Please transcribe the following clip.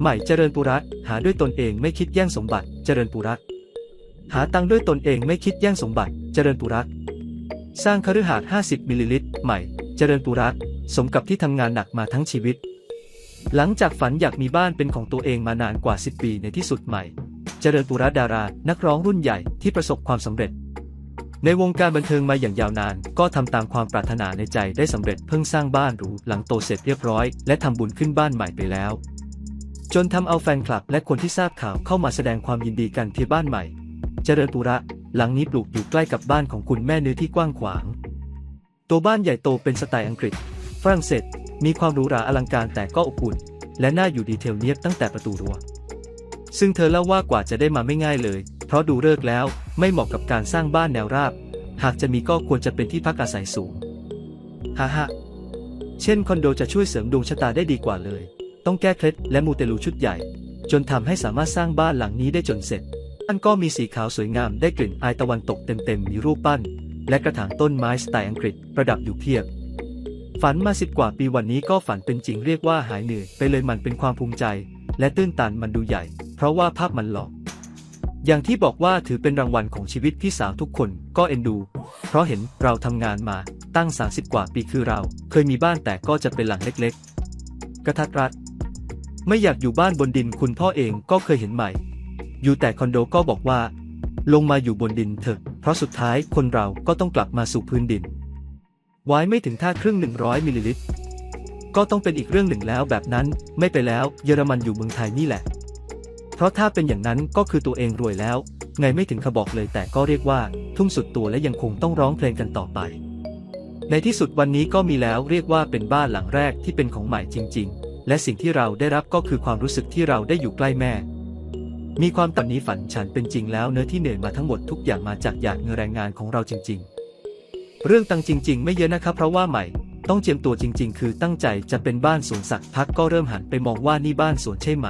ใหม่เจริญปุระ หาด้วยตนเองไม่คิดแย่งสมบัติ เจริญปุระ หาตังค์ด้วยตนเองไม่คิดแย่งสมบัติ เจริญปุระ สร้างคฤหาสน์50 มิลลิลิตร ใหม่ เจริญปุระ สมกับที่ทำงานหนักมาทั้งชีวิต หลังจากฝันอยากมีบ้านเป็นของตัวเองมานานกว่า 10 ปีในที่สุดใหม่ เจริญปุระดารา นักร้องรุ่นใหญ่ที่ประสบความสำเร็จ ในวงการบันเทิงมาอย่างยาวนาน ก็ทำตามความปรารถนาในใจได้สำเร็จเพิ่งสร้างบ้านหรูหลังโตเสร็จเรียบร้อย และทำบุญขึ้นบ้านใหม่ไปแล้ว จนทำเอาแฟนคลับและคนที่ทราบข่าวเข้ามาแสดงความยินดีกันที่บ้านใหม่ เจริญปุระ หลังนี้ปลูกอยู่ใกล้กับบ้านของคุณแม่เนื้อที่กว้างขวาง ตัวบ้านใหญ่โตเป็นสไตล์อังกฤษ ฝรั่งเศส มีความหรูหราอลังการแต่ก็อบอุ่น และน่าอยู่ดีเทลเนียบตั้งแต่ประตูรั้ว ซึ่งเธอเล่าว่ากว่าจะได้มาไม่ง่ายเลย เพราะดูเลิกแล้วไม่เหมาะกับการสร้างบ้านแนวราบ หากจะมีก็ควรจะเป็นที่พักอาศัยสูงฮ่าฮ่าเช่นคอนโดจะช่วยเสริมดวงชะตาได้ดีกว่าเลย ต้องแก้เคล็ดและมูเตลูชุดใหญ่ จนทำให้สามารถสร้างบ้านหลังนี้ได้จนเสร็จบ้านก็มีสีขาวสวยงามได้กลิ่นอายตะวันตกเต็มๆมีรูปปั้น และกระถางต้นไม้สไตล์อังกฤษประดับอยู่เพียบ ฝันมาสิบกว่าปีวันนี้ก็ฝันเป็นจริงเรียกว่าหายเหนื่อยไปเลยมันเป็นความภูมิใจ และตื้นตันมันดูใหญ่ เพราะว่าภาพมันหลอก อย่างที่บอกว่าถือเป็นรางวัลของชีวิตพี่สาวทุกคนก็เอ็นดู เพราะเห็นเราทำงานมาตั้ง 30 กว่าปีคือเรา เคยมีบ้านแต่ก็จะเป็นหลังเล็ก ๆ กระทัดรัด ไม่อยากอยู่บ้านบนดินคุณพ่อเองก็เคยเห็นใหม่ อยู่แต่คอนโดก็บอกว่า ลงมาอยู่บนดินเถอะ เพราะสุดท้ายคนเราก็ต้องกลับมาสู่พื้นดิน ไว้ไม่ถึงท่าครึ่ง 100มิลลิลิตร ก็ต้องเป็นอีกเรื่องหนึ่งแล้วแบบนั้นไม่ไปแล้วเยอรมันอยู่เมืองไทยนี่แหละ เพราะถ้าเป็นอย่างนั้นก็คือตัวเองรวยแล้ว ไงไม่ถึงขบอกเลยแต่ก็เรียกว่า ทุ่มสุดตัวและยังคงต้องร้องเพลงกันต่อไป ในที่สุดวันนี้ก็มีแล้วเรียกว่าเป็นบ้านหลังแรกที่เป็นของใหม่จริง ๆ และสิ่งที่เราได้รับก็คือความรู้สึกที่เราได้อยู่ใกล้แม่ มีความตันนี้ฝันฉันเป็นจริงแล้วเนื้อที่เหนื่อยมาทั้งหมดทุกอย่างมาจากหยาดเงินแรงงานของเราจริง ๆ เรื่องตังจริง ๆ ไม่เยอะนะครับเพราะว่าใหม่ต้องเจียมตัวจริง ๆ คือตั้งใจจะเป็นบ้านสวนสัตว์พักก็เริ่มหันไปมองว่านี่บ้านสวนใช่ไหม